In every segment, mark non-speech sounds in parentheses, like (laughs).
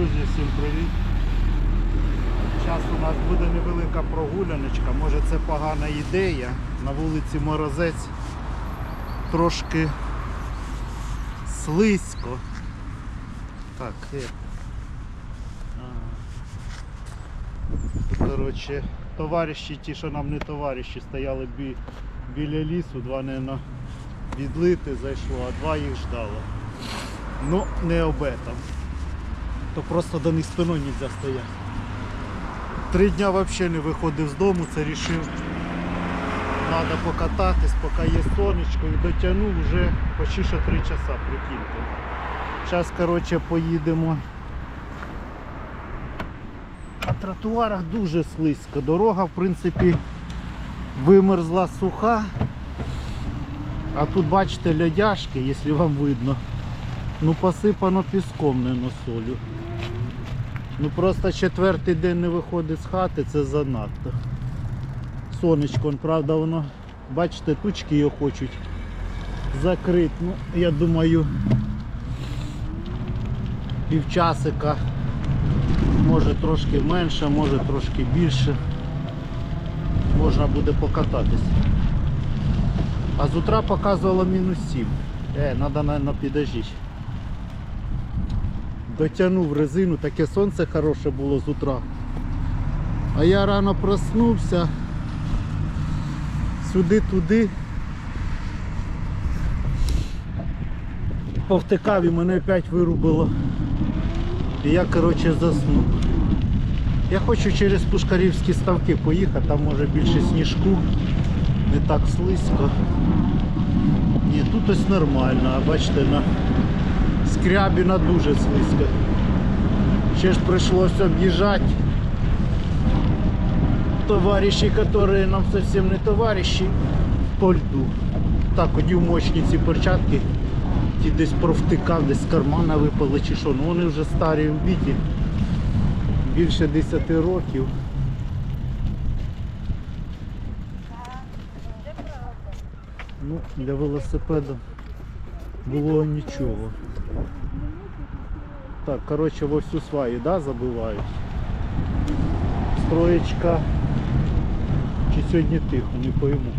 Друзі, всім привіт! Зараз у нас буде невелика прогуляночка, може це погана ідея. На вулиці Морозець трошки слизько. Так, е. Коротше, товариші, ті, що нам не товариші, стояли бі, біля лісу, два, наверное, відлити зайшло, а два їх ждало. Ну, не об этом. То просто до них спиною не можна стояти. Три дня взагалі не виходив з дому, це рішив. Треба покататись, поки є сонечко і дотягнув вже почти що три часа, прикиньте. Зараз, коротше, поїдемо. На тротуарах дуже слизько. Дорога, в принципі, вимерзла суха. А тут бачите лядяшки, якщо вам видно. Ну посипано піском, не солью. Ну просто четвертий день не виходить з хати, це занадто. Сонечко, он, правда, воно, бачите, тучки його хочуть закрити. Ну, я думаю, півчасика, може трошки менше, може трошки більше. Можна буде покататись. А з утра показувало мінус 7. Е, треба, мабуть, підождати. Дотягнув резину, таке сонце хороше було з утра. А я рано проснувся. Сюди-туди. Повтикав і мене опять вирубило. І я, коротше, заснув. Я хочу через Пушкарівські ставки поїхати, там може більше сніжку, не так слизько. Ні, тут ось нормально, а бачите, на Скрябіна дуже слизько. Ще ж прийшлося об'їжджати товариші, які нам зовсім не товариші, по льду. Так, одів мощні ці перчатки, ті десь провтикав, десь з кармана випали чи що. Ну вони вже старі вбиті, більше 10 років. Ну, для велосипеда було нічого. Так, коротше, во всю сваї, да, забивають. Строєчка. Чи сьогодні тихо, не пойму.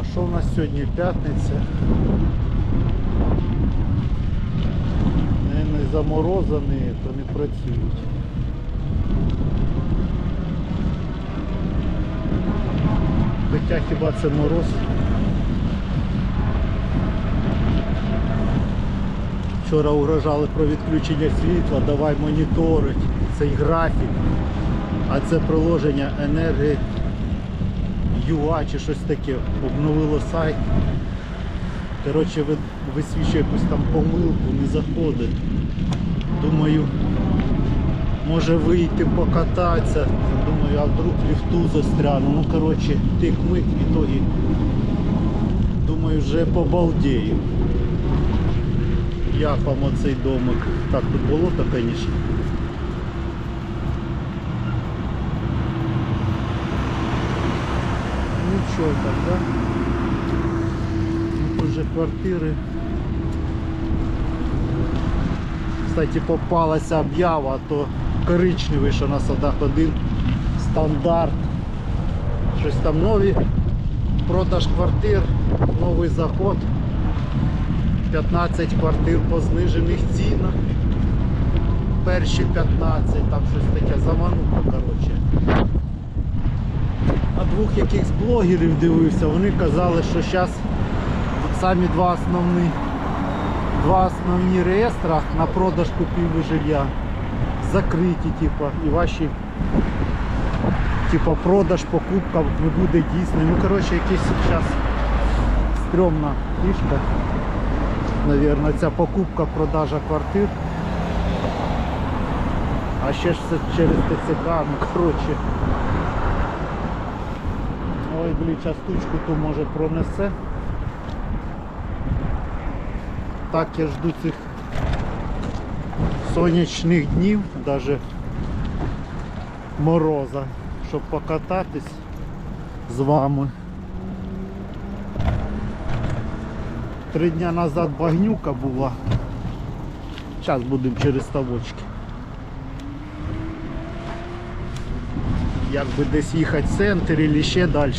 А що в нас сьогодні п'ятниця? Не заморозані, то не працюють. Хоча хіба це мороз? Вчора угрожали про відключення світла, давай моніторить цей графік. А це приложення енергії ЮА чи щось таке. Обновило сайт. Коротше, висвічує якусь там помилку, не заходить. Думаю, може вийти покататися. Думаю, а вдруг ліфту застряну. Ну коротше, тик-мик, в ітогі. Думаю, вже побалдею. Вам оцей домик? Так, тут болото, звісно. Нічого так, да? Тут же квартири. Кстати, попалася об'ява, а то коричневий, що на садах один стандарт. Щось там нові. Продаж квартир, новий заход. 15 квартир по знижених цінах. Перші 15, там щось таке замануха, коротше. А двох якихось блогерів дивився, вони казали, що зараз самі два основні, два основні реєстра на продаж купівлі жилья закриті, типа, і ваші типа продаж, покупка не буде дійсною. Ну коротше якась зараз стрьомна фішка. Навірно, ця покупка, продажа квартир. А ще ж це через ТЦК, ну коротше. Ой, блін, частучку ту може пронесе. Так я жду цих сонячних днів, навіть мороза, щоб покататись з вами. Три дня назад багнюка була. Зараз будемо через ставочки. Як би десь їхати в центр і ще далі.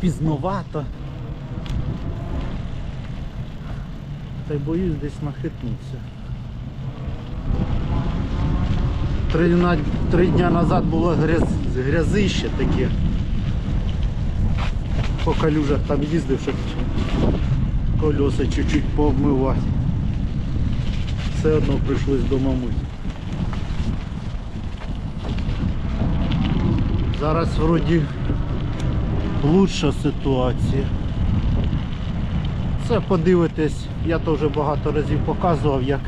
Пізновато. Та й боюсь десь нахитнутися. Три, три дня назад було гряз, грязище таке. По калюжах там їздив, щоб колеса чуть-чуть пообмивати. Все одно прийшлось дома мити. Зараз вроді лучша ситуація. Це подивитись, я теж багато разів показував, як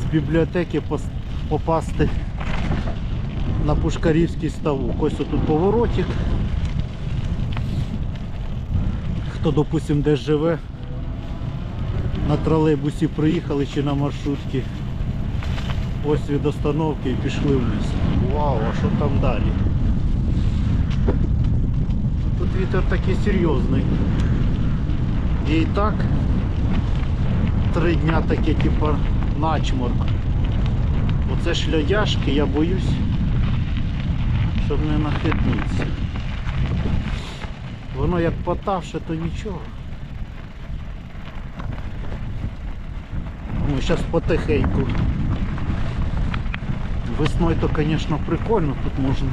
з бібліотеки попасти на Пушкарівський ставок. Ось тут поворотик. Хто, допустим, десь живе, на тролейбусі приїхали чи на маршрутці. Ось від остановки і пішли вниз. Вау, а що там далі? Тут вітер такий серйозний. І так три дня таке типа начморк. Оце шлядяшки, я боюсь, щоб не нахитнутися. Воно як потавше, то нічого. Ну, зараз потихеньку. Весною то, звісно, прикольно, тут можна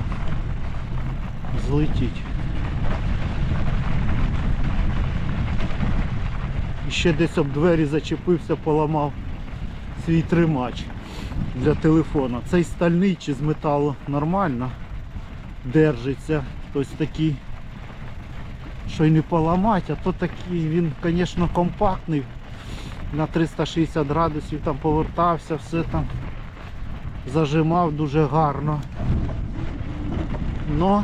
злетіти. І ще десь об двері зачепився, поламав свій тримач для телефона. Цей стальний чи з металу нормально держиться. Тобто такий, що й не поламати, а то такий, він, звісно, компактний. На 360 градусів там повертався, все там зажимав дуже гарно. Но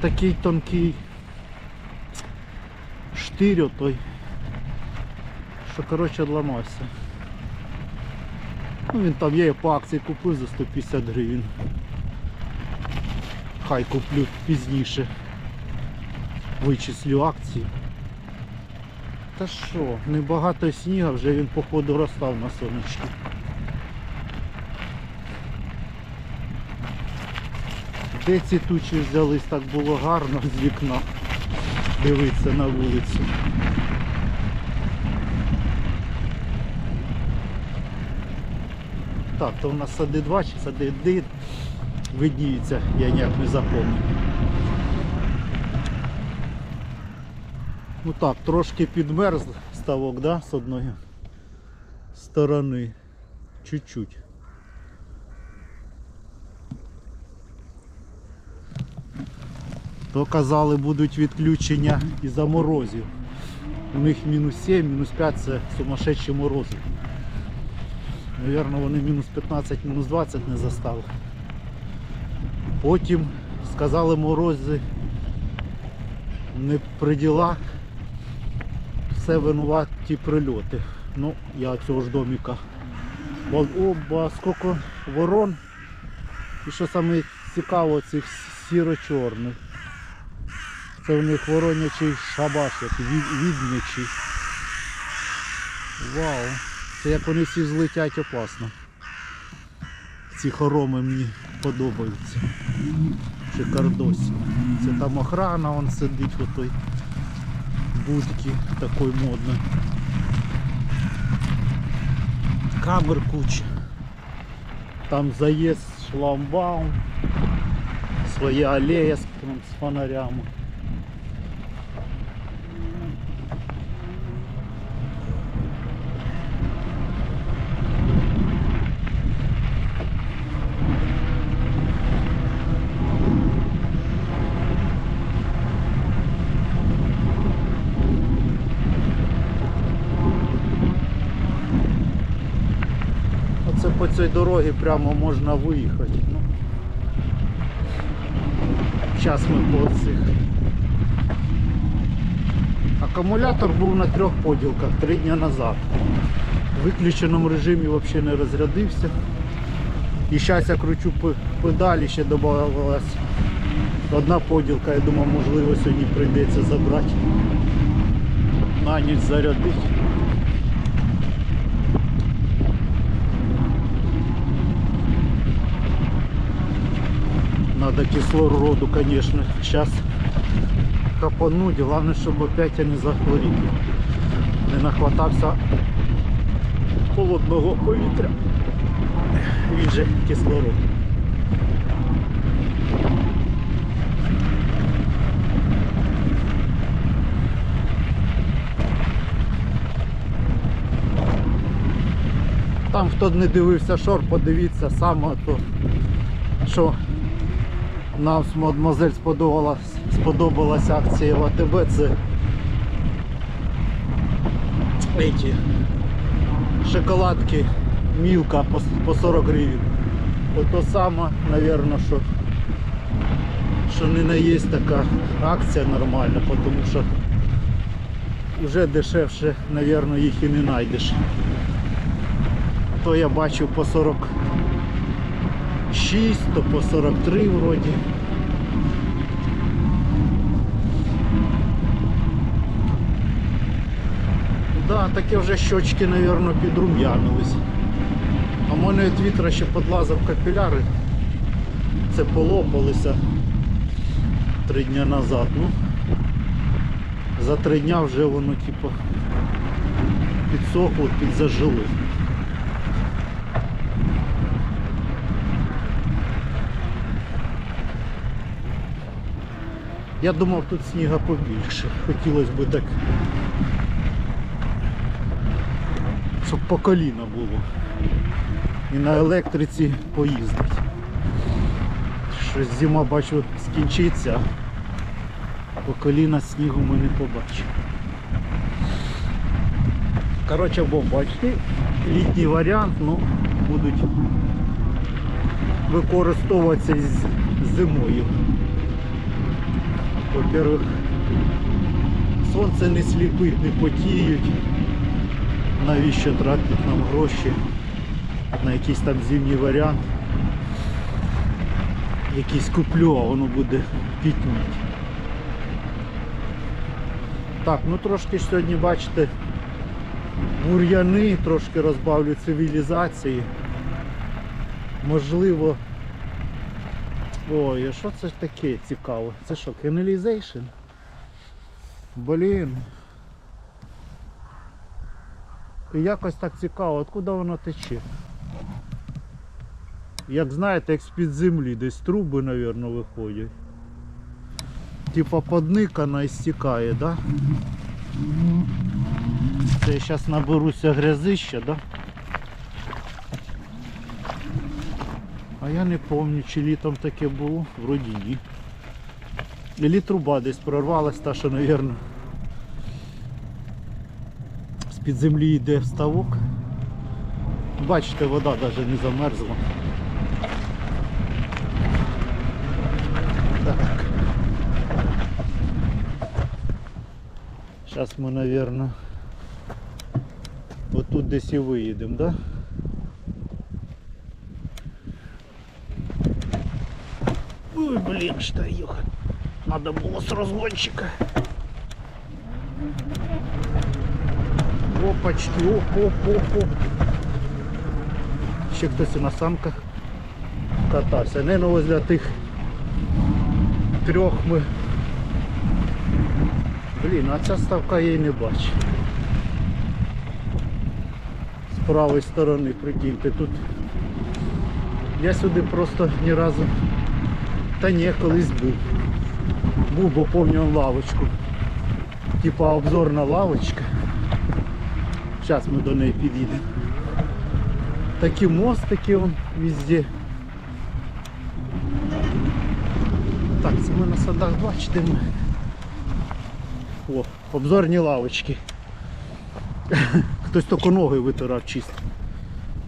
такий тонкий штирь отой, що коротше ламався. Ну він там я по акції купив за 150 гривень. Хай куплю пізніше. Вичислю акції. Та що, небагато сніга, вже він походу розстав на сонечки. Де ці тучі взялись, так було гарно з вікна дивитися на вулицю. Так, то у нас сади 2 чи сади 1 видніється, я ніяк не запомнив. Ну так, трошки підмерз ставок, да, з одної сторони. Чуть-чуть. То казали будуть відключення і за морозів. У них мінус 7, мінус 5 це сумасшедші морози. Навірно, вони мінус 15, мінус 20 не застали. Потім сказали морози не при ділах, все винуваті прильоти. Ну, я цього ж доміка. Оба, скільки ворон. І що саме цікаво, цих сіро-чорних. Це в них воронячий шабаш, як від- відмічий. Вау! Це як вони всі злетять опасно. Ці хороми мені подобаються. Шикардосі. Це там охрана, он сидить в будці такой модной. Камер куча. Там заезд, шламбаум, своя аллея там, з фонарями. Цій дорогі прямо можна виїхати. Ну, Зараз ми по цих. Акумулятор був на трьох поділках три дні назад. В виключеному режимі взагалі не розрядився. І зараз я кручу педалі, ще додавалась одна поділка, я думав, можливо, сьогодні прийдеться забрати. на ніч зарядити. Надо кислороду, конечно, сейчас капануть. Главное, чтобы опять я не захворів. Не нахватався холодного повітря. Він же кислород. Там хто не дивився шор, подивіться саме то, що нам мадмозель сподобалась, сподобалася акція в АТБ, це эти шоколадки Мілка по, по 40 гривень. Ото саме, напевно, що, що не на є така акція нормальна, тому що вже дешевше, напевно, їх і не знайдеш. То я бачив по 46, то по 43 вроді. Да, таке вже щочки, напевно, підрум'янились. А в мене від вітра ще подлазив капіляри. Це полопалися три дні назад. Ну, за три дня вже воно типу підсохло, підзажило. Я думав тут сніга побільше. Хотілося б так. Щоб по коліна було. І на електриці поїздити. Щось зима бачу скінчиться, по коліна снігу ми не побачимо. Коротше, бомбачки. Літній варіант, ну, будуть використовуватися з зимою. Во-первых, сонце не сліпить, не потіють. Навіщо тратити нам гроші на якийсь там зимній варіант. Якийсь куплю, а воно буде пітніть. Так, ну трошки сьогодні бачите бур'яни, трошки розбавлю цивілізації. Можливо. Ой, а що це таке цікаве? Це що, каналізейшн? Блін. І якось так цікаво, откуда воно тече. Як знаєте, як з-під землі, десь труби, мабуть, виходять. Типа подникана і стікає, да? Це я зараз наберуся грязища, да? А я не пам'ятаю, чи літом таке було, вроді ні. Ілі труба десь прорвалась, та що, мабуть, з-під землі йде ставок. Бачите, вода навіть не замерзла. Так. Зараз ми, мабуть, отут десь і виїдемо, да? Ой, блин, что ехать. Надо было с разгончика. Опачки, оп, оп, оп, оп. Ще хтось на санках катався. Не ну возле тих трьох ми. Блін, а ця ставка я її не бачу. З правої сторони, прикиньте, тут я сюди просто ні разу та ні, колись був. Був, бо пам'ятаю лавочку. Типа обзорна лавочка. Зараз ми до неї підійдемо. Такі мостики вон везде. Так, це ми на садах бачите. О, обзорні лавочки. (laughs) Хтось тільки ноги витирав чисто.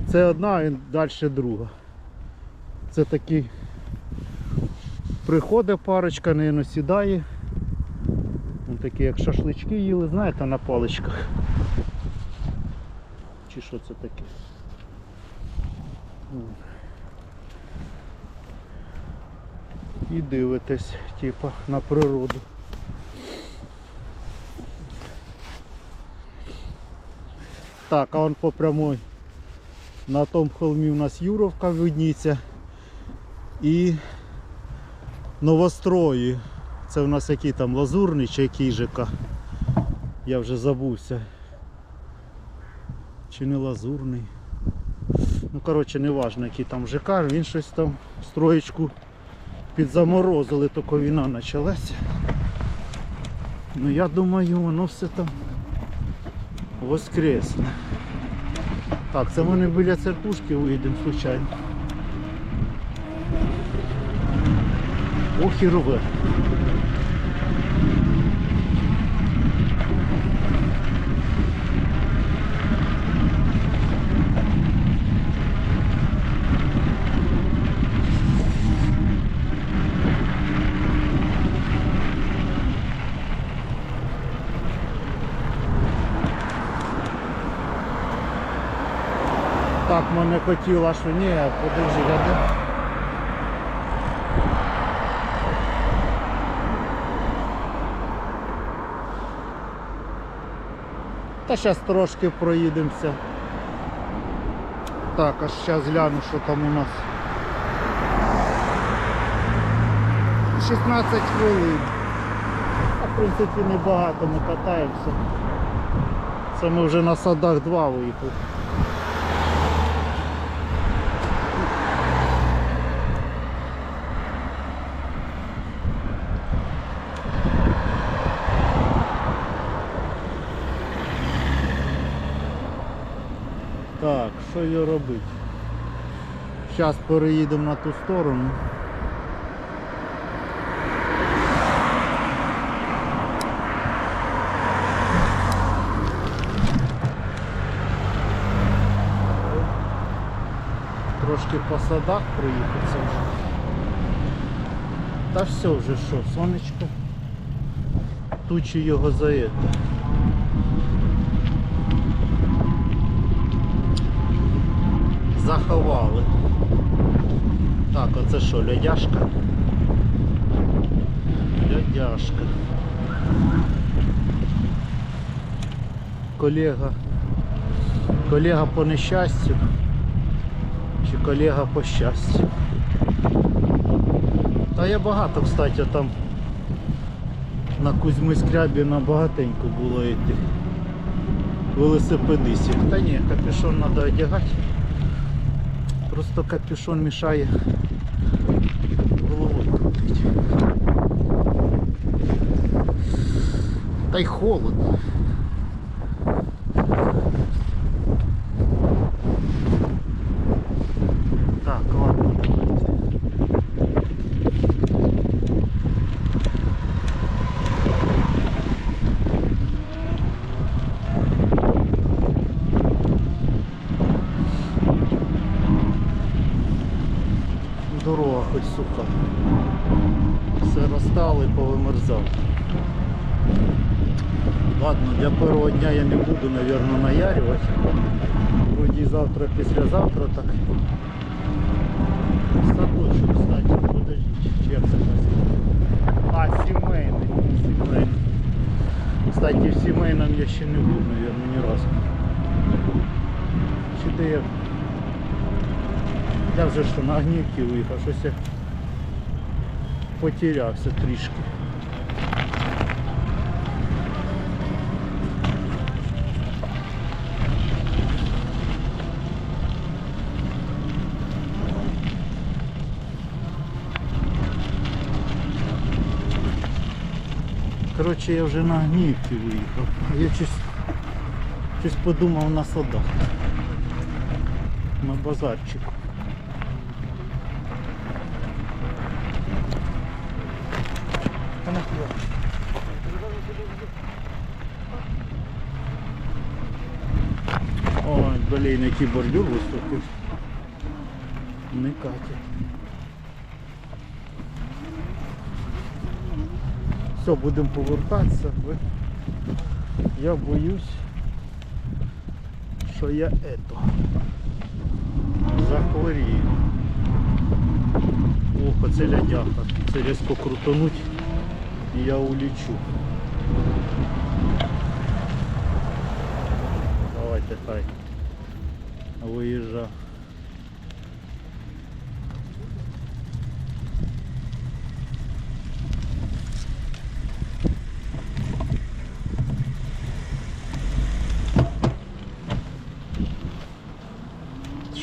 Це одна і далі друга. Це такий приходить парочка, не сідає. Вон такі як шашлички їли, знаєте, на паличках. Чи що це таке? І дивитесь, типа, на природу. Так, а он по прямой. На тому холмі у нас Юровка видніється. І новострої. Це у нас який там лазурний чи який ЖК. Я вже забувся. Чи не лазурний. Ну коротше не важно який там ЖК, він щось там строєчку підзаморозили, тільки війна почалася. Ну я думаю, воно все там воскресне. Так, це ми не біля церкушки виїдемо случайно. Ох і рве. Так мене хотіла, що ні, подожди, а де? Та зараз трошки проїдемося. Так, аж зараз гляну, що там у нас. 16 хвилин. А в принципі небагато ми катаємося. Це ми вже на садах 2 виїхали. Так, що її робити? Зараз переїдемо на ту сторону. Трошки по садах проїхатися. Та все вже що, сонечко. Тучі його заєте. Заховали. Так, оце що, лядяшка? Лядяшка. Колега. Колега по нещастю. Чи колега по щастю. Та я багато, кстати, там на Кузьми Скрябіна багатенько було йти. Велосипедистів. Та ні, капюшон треба одягати. Просто капюшон мішає головою крутить. Та й холодно. Так, ладно, давайте. Дорога хоч суха. Все розстало і повимерзав. Ладно, для першого дня я не буду, мабуть, наярювати. Вроді завтра, післязавтра так. Садочок, кстати, подождіть, чи як? А, сімейний. Сімейний. Кстати, в сімейному я ще не був, мабуть, ні разу. Чи я? Я вже що на гнівки виїхав, щось я потерявся трішки. Коротше, я вже на гнівки виїхав. Я щось, щось подумав на садах. На базарчику. Ой, блін, який бордюр виступив. Не катять. Все, будемо повертатися. Я боюсь, що я ето захворію. Ох, оце лядяха. Це різко крутануть і я улічу. Давайте хай. Виїжджа.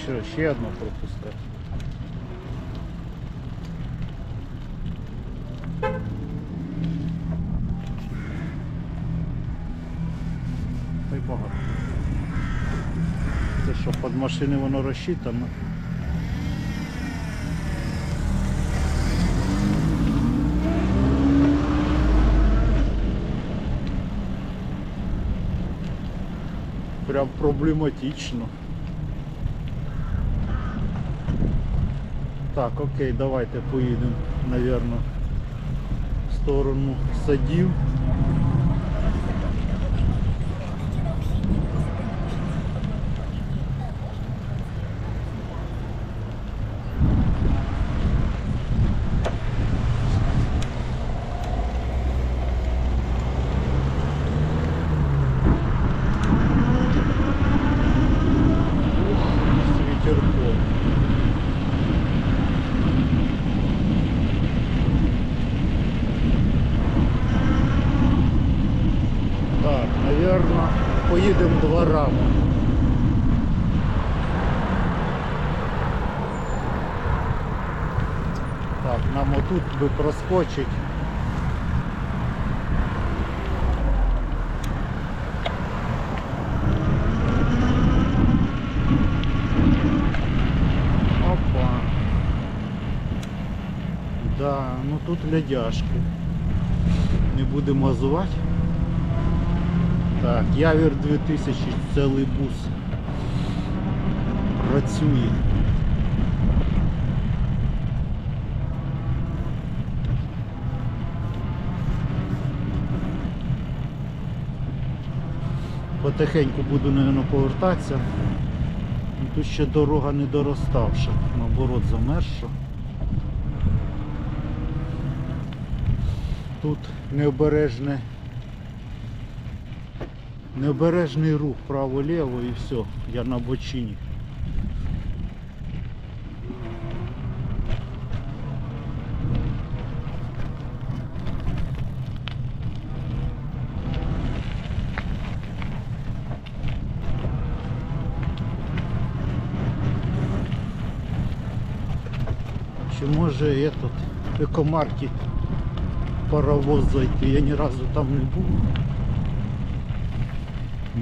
Що, ще одну пропускати? Та й. Це що, під машини воно розчитано? Прям проблематично. Так, окей, давайте поїдемо, наверное, в сторону садів. С ветерком. Так, наверное, поїдемо дворами. Так, нам отут би проскочить. Опа. Да, ну тут лядяшки. Не будемо мазувати. Так, Явір 2000 цілий бус. Працює. Потихеньку буду, мабуть, повертатися. Тут ще дорога не дороставша, наоборот замерзша. Тут необережне, необережний рух право-ліво і все, я на бочині. Може этот екомаркет паровоз зайти? Я ні разу там не був.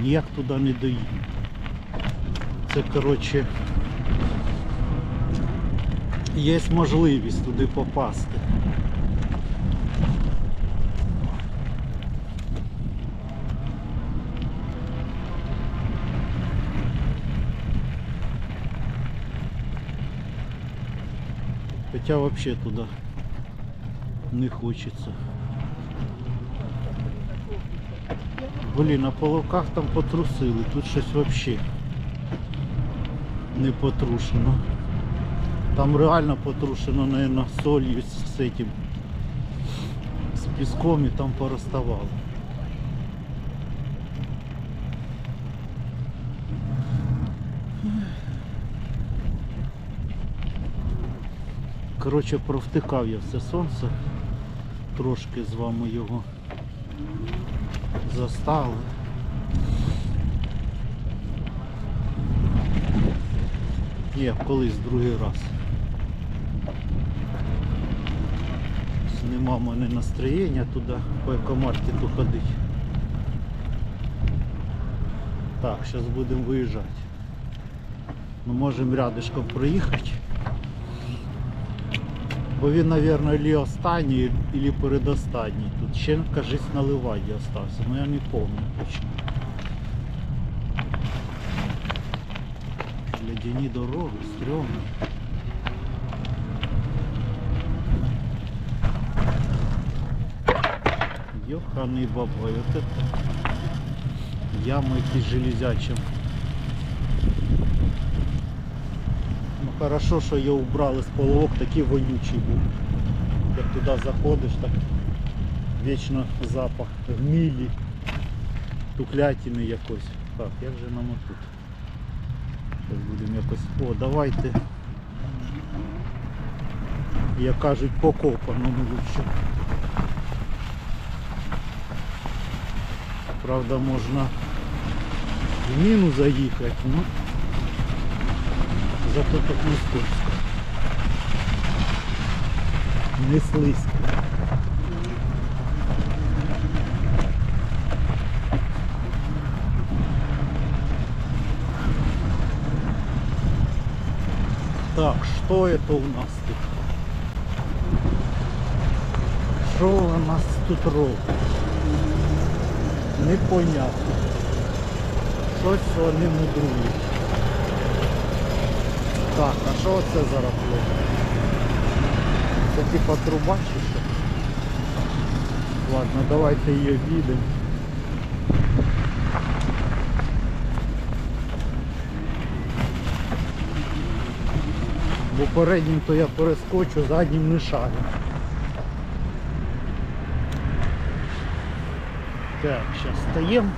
Ніяк туди не доїду. Це коротше є можливість туди попасти. Хоча взагалі туди не хочеться. Блін, на полоках там потрусили, тут щось взагалі не потрушено. Там реально потрушено, наверное, солью з этим, з піском і там пороставало. Коротше, провтикав я все сонце, трошки з вами його застали. Ні, колись другий раз. Нема мене настроєння туди по екомаркету ходити. Так, зараз будемо виїжджати. Ну можемо рядышком проїхати. Бо він, мабуть, лі останній, або передостанній. Тут ще, кажись, на Ливаді остався, але я не пам'ятаю точно. Ледяні дороги, стрьомні. Йоханий бабай, от это яма якісь железячі. Хорошо, що його убрали з половок, такий вонючий був. Як туди заходиш, так вічно запах гнилі, туклятини якось. Так, як же нам отут? Зараз будемо якось. О, давайте. Як кажуть, по копаному лучше. Правда, можна в міну заїхати, ну зато так не скользко. Не слизько. Так, что это у нас тут? Що у нас тут робить? Непонятно. Щось вони мудрують. Так, а що це за робота? Це типа труба чи що? Ладно, давайте її обійдемо. Бо переднім то я перескочу, заднім не шарю. Так, зараз стаємо.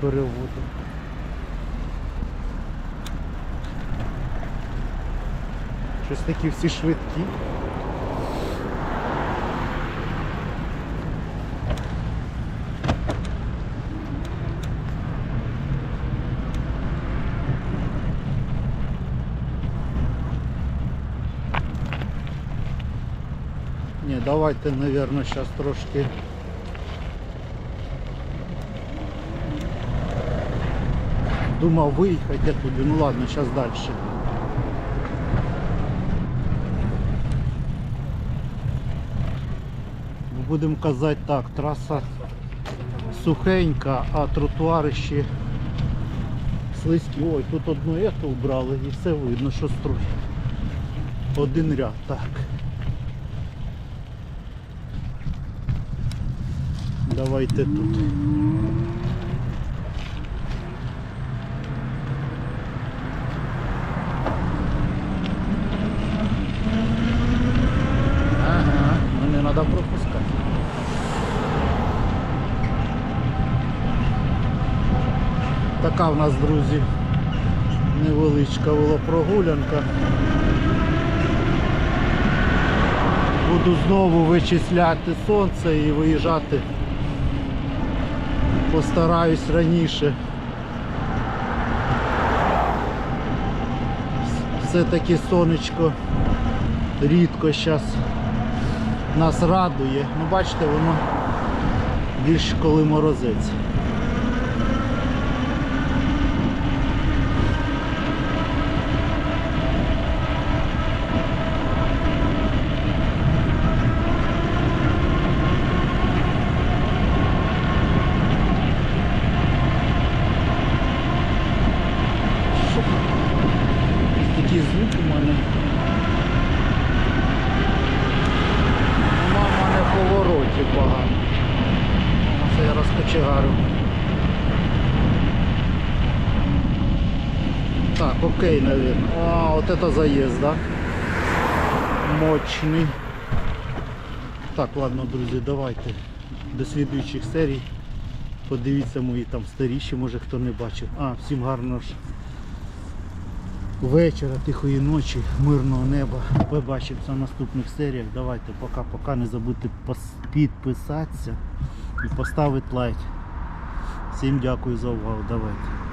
Переводимо. Щось такі всі швидкі. Ні, давайте, наверное, зараз трошки. Думав виїхати туди, ну ладно, зараз далі. Будемо казати так, траса сухенька, а тротуари ще слизькі. Ой, тут одну ету убрали і все видно, що строй. Один ряд, так. Давайте тут. Ага, ну не треба пропускати. Така в нас, друзі, невеличка велопрогулянка. Буду знову вичисляти сонце і виїжджати. Постараюсь раніше. Все-таки сонечко рідко зараз нас радує. Ну бачите, воно більш коли морозець. Такі звуки в мене. Нема в мене поворотів багато. Це я розкочегарю. Так, окей, наверное. А, вот это заезд, да? Мощний. Так, ладно, друзі, давайте до слідуючих серій. Подивіться мої там старіші, може хто не бачив. А, всім гарного ж вечора, тихої ночі, мирного неба. Побачимося в наступних серіях. Давайте пока-пока. Не забудьте підписатися і поставити лайк. Всім дякую за увагу. Давайте.